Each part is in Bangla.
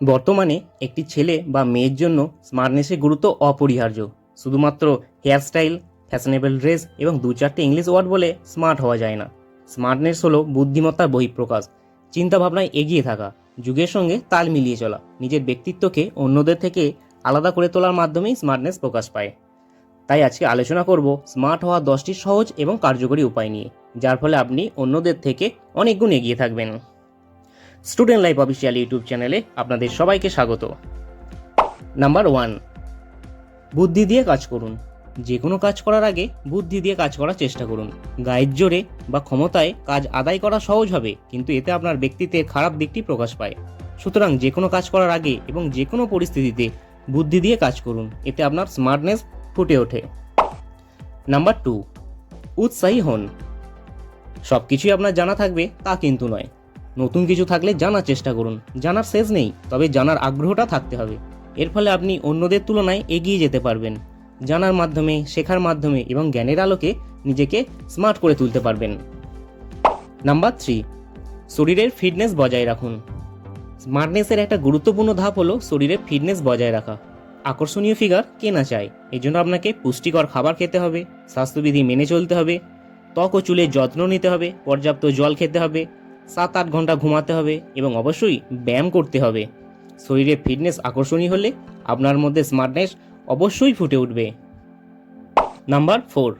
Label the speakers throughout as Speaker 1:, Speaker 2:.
Speaker 1: বর্তমানে একটি ছেলে বা মেয়ের জন্য স্মার্টনেসের গুরুত্ব অপরিহার্য। শুধুমাত্র হেয়ারস্টাইল ফ্যাশনেবল ড্রেস এবং দু চারটে ইংলিশ ওয়ার্ড বলে স্মার্ট হওয়া যায় না। স্মার্টনেস হলো বুদ্ধিমত্তার বহিঃপ্রকাশ, চিন্তাভাবনায় এগিয়ে থাকা, যুগের সঙ্গে তাল মিলিয়ে চলা, নিজের ব্যক্তিত্বকে অন্যদের থেকে আলাদা করে তোলার মাধ্যমেই স্মার্টনেস প্রকাশ পায়। তাই আজকে আলোচনা করব স্মার্ট হওয়ার দশটি সহজ এবং কার্যকরী উপায় নিয়ে, যার ফলে আপনি অন্যদের থেকে অনেক গুণ এগিয়ে থাকবেন। স্টুডেন্ট লাইফ অফিসিয়াল ইউটিউব চ্যানেলে আপনাদের সবাইকে স্বাগত। নাম্বার ওয়ান, বুদ্ধি দিয়ে কাজ করুন। যে কোনো কাজ করার আগে বুদ্ধি দিয়ে কাজ করার চেষ্টা করুন। গায়ের জোরে বা ক্ষমতায় কাজ আদায় করা সহজ হবে, কিন্তু এতে আপনার ব্যক্তিত্বের খারাপ দিকটি প্রকাশ পায়। সুতরাং যে কোনো কাজ করার আগে এবং যে কোনো পরিস্থিতিতে বুদ্ধি দিয়ে কাজ করুন, এতে আপনার স্মার্টনেস ফুটে ওঠে। নাম্বার টু, উৎসাহী হন। সব কিছুই আপনার জানা থাকবে, তা কিন্তু নয়। নতুন কিছু থাকলে জানার চেষ্টা করুন। জানার শেষ নেই, তবে জানার আগ্রহটা থাকতে হবে। এর ফলে আপনি অন্যদের তুলনায় এগিয়ে যেতে পারবেন। জানার মাধ্যমে, শেখার মাধ্যমে এবং জ্ঞানের আলোকে নিজেকে স্মার্ট করে তুলতে পারবেন। নাম্বার থ্রি, শরীরের ফিটনেস বজায় রাখুন। স্মার্টনেসের একটা গুরুত্বপূর্ণ ধাপ হলো শরীরের ফিটনেস বজায় রাখা। আকর্ষণীয় ফিগার কে না চায় এই জন্য আপনাকে পুষ্টিকর খাবার খেতে হবে, স্বাস্থ্যবিধি মেনে চলতে হবে, ত্বক ও চুলের যত্ন নিতে হবে, পর্যাপ্ত জল খেতে হবে সাত আট ঘণ্টা ঘুমাতে হবে এবং অবশ্যই ব্যায়াম করতে হবে। শরীরে ফিটনেস আকর্ষণীয় হলে আপনার মধ্যে স্মার্টনেস অবশ্যই ফুটে উঠবে। নাম্বার ফোর,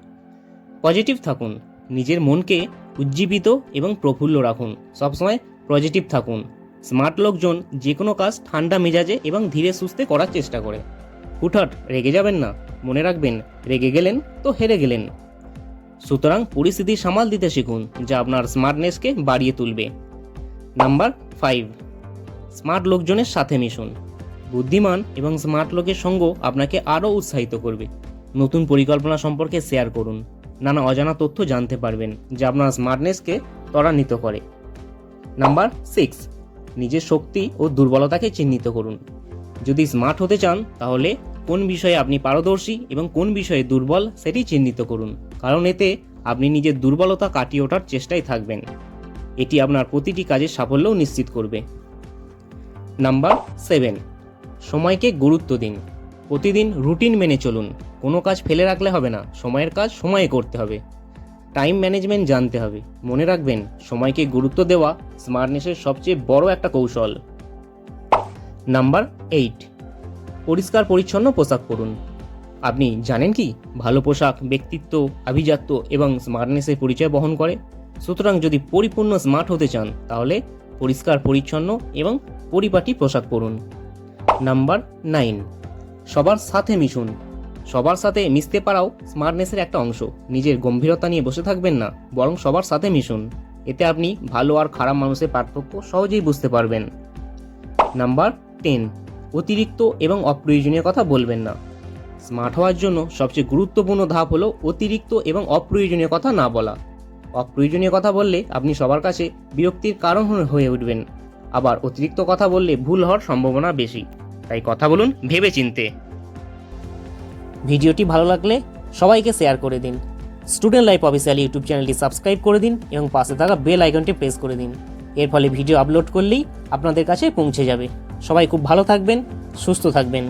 Speaker 1: পজিটিভ থাকুন। নিজের মনকে উজ্জীবিত এবং প্রফুল্ল রাখুন। সবসময় পজিটিভ থাকুন। স্মার্ট লোকজন যে কোনো কাজ ঠান্ডা মেজাজে এবং ধীরে সুস্থে করার চেষ্টা করে। হুটহাট রেগে যাবেন না। মনে রাখবেন, রেগে গেলেন তো হেরে গেলেন। সুতরাং পরিস্থিতি সামাল দিতে শিখুন, যা আপনার স্মার্টনেসকে বাড়িয়ে তুলবে। নাম্বার ফাইভ স্মার্ট লোকজনের সাথে মিশুন। বুদ্ধিমান এবং স্মার্ট লোকের সঙ্গ আপনাকে আরও উৎসাহিত করবে। নতুন পরিকল্পনা সম্পর্কে শেয়ার করুন। নানা অজানা তথ্য জানতে পারবেন, যা আপনার স্মার্টনেসকে ত্বরান্বিত করে। নাম্বার সিক্স নিজের শক্তি ও দুর্বলতাকে চিহ্নিত করুন। যদি স্মার্ট হতে চান, তাহলে কোন বিষয়ে আপনি পারদর্শী এবং কোন বিষয়ে দুর্বল, সেটি চিহ্নিত করুন। কারণ এতে আপনি নিজের দুর্বলতা কাটিয়ে ওঠার চেষ্টায় থাকবেন। এটি আপনার প্রতিটি কাজের সাফল্যও নিশ্চিত করবে। নাম্বার সেভেন, সময়কে গুরুত্ব দিন। প্রতিদিন রুটিন মেনে চলুন। কোনো কাজ ফেলে রাখলে হবে না। সময়ের কাজ সময়ে করতে হবে। টাইম ম্যানেজমেন্ট জানতে হবে। মনে রাখবেন, সময়কে গুরুত্ব দেওয়া স্মার্টনেসের সবচেয়ে বড় একটা কৌশল। নাম্বার এইট পরিষ্কার পরিচ্ছন্ন পোশাক পরুন। আপনি জানেন কি? ভালো পোশাক, ব্যক্তিত্ব, আভিজাত্য এবং স্মার্টনেসের পরিচয় বহন করে। সুতরাং যদি পরিপূর্ণ স্মার্ট হতে চান, তাহলে পরিষ্কার, পরিচ্ছন্ন এবং পরিপাটি পোশাক পরুন। নাম্বার নাইন, সবার সাথে মিশুন। সবার সাথে মিশতে পারাও স্মার্টনেসের একটা অংশ। নিজের গম্ভীরতা নিয়ে বসে থাকবেন না, বরং সবার সাথে মিশুন। এতে আপনি ভালো আর খারাপ মানুষের পার্থক্য সহজেই বুঝতে পারবেন। নাম্বার টেন, অতিরিক্ত এবং অপ্রয়োজনীয় কথা বলবেন না। স্মার্ট হওয়ার জন্য সবচেয়ে গুরুত্বপূর্ণ ধাপ হলো অতিরিক্ত এবং অপ্রয়োজনীয় কথা না বলা। অপ্রয়োজনীয় কথা বললে আপনি সবার কাছে বিরক্তির কারণ হয়ে- উঠবেন। আবার অতিরিক্ত কথা বললে ভুল হওয়ার সম্ভাবনা বেশি। তাই কথা বলুন ভেবে চিনতে ভিডিওটি ভালো লাগলে সবাইকে শেয়ার করে দিন। স্টুডেন্ট লাইফ অফিসিয়াল ইউটিউব চ্যানেলটি সাবস্ক্রাইব করে দিন এবং পাশে থাকা বেল আইকনটি প্রেস করে দিন। এর ফলে ভিডিও আপলোড করলেই আপনাদের কাছে পৌঁছে যাবে। সবাই খুব ভালো থাকবেন, সুস্থ থাকবেন।